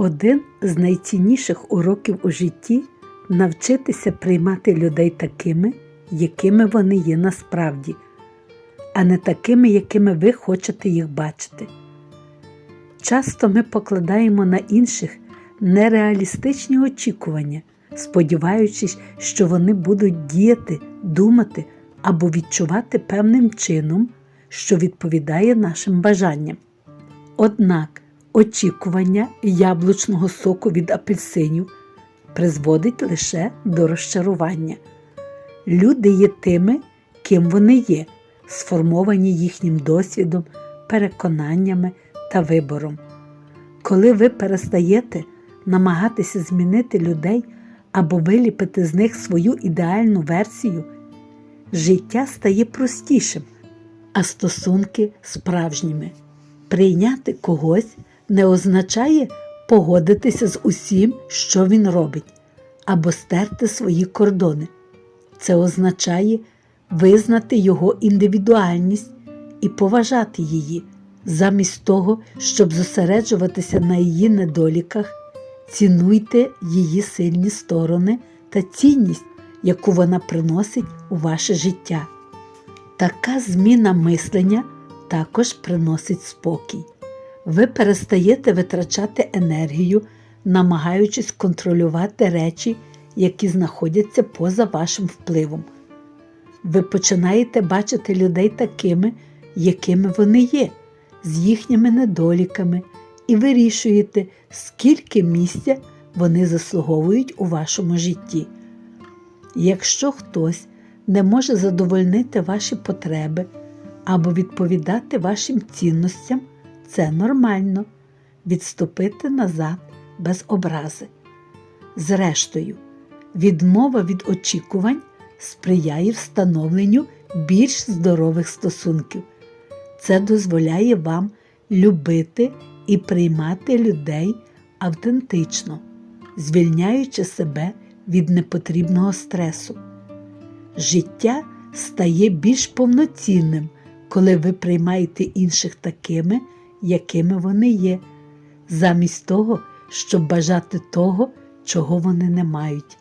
Один з найцінніших уроків у житті навчитися приймати людей такими, якими вони є насправді, а не такими, якими ви хочете їх бачити. Часто ми покладаємо на інших нереалістичні очікування, сподіваючись, що вони будуть діяти, думати або відчувати певним чином, що відповідає нашим бажанням. Однак очікування яблучного соку від апельсинів призводить лише до розчарування. Люди є тими, ким вони є, сформовані їхнім досвідом, переконаннями та вибором. Коли ви перестаєте намагатися змінити людей або виліпити з них свою ідеальну версію, життя стає простішим, а стосунки справжніми. Прийняти когось не означає погодитися з усім, що він робить, або стерти свої кордони. Це означає визнати його індивідуальність і поважати її, замість того, щоб зосереджуватися на її недоліках, цінуйте її сильні сторони та цінність, яку вона приносить у ваше життя. Така зміна мислення також приносить спокій. Ви перестаєте витрачати енергію, намагаючись контролювати речі, які знаходяться поза вашим впливом. Ви починаєте бачити людей такими, якими вони є, з їхніми недоліками, і вирішуєте, скільки місця вони заслуговують у вашому житті. Якщо хтось не може задовольнити ваші потреби або відповідати вашим цінностям, це нормально відступити назад без образи. Зрештою, відмова від очікувань сприяє встановленню більш здорових стосунків. Це дозволяє вам любити і приймати людей автентично, звільняючи себе від непотрібного стресу. Життя стає більш повноцінним, коли ви приймаєте інших такими, якими вони є, замість того, щоб бажати того, чого вони не мають.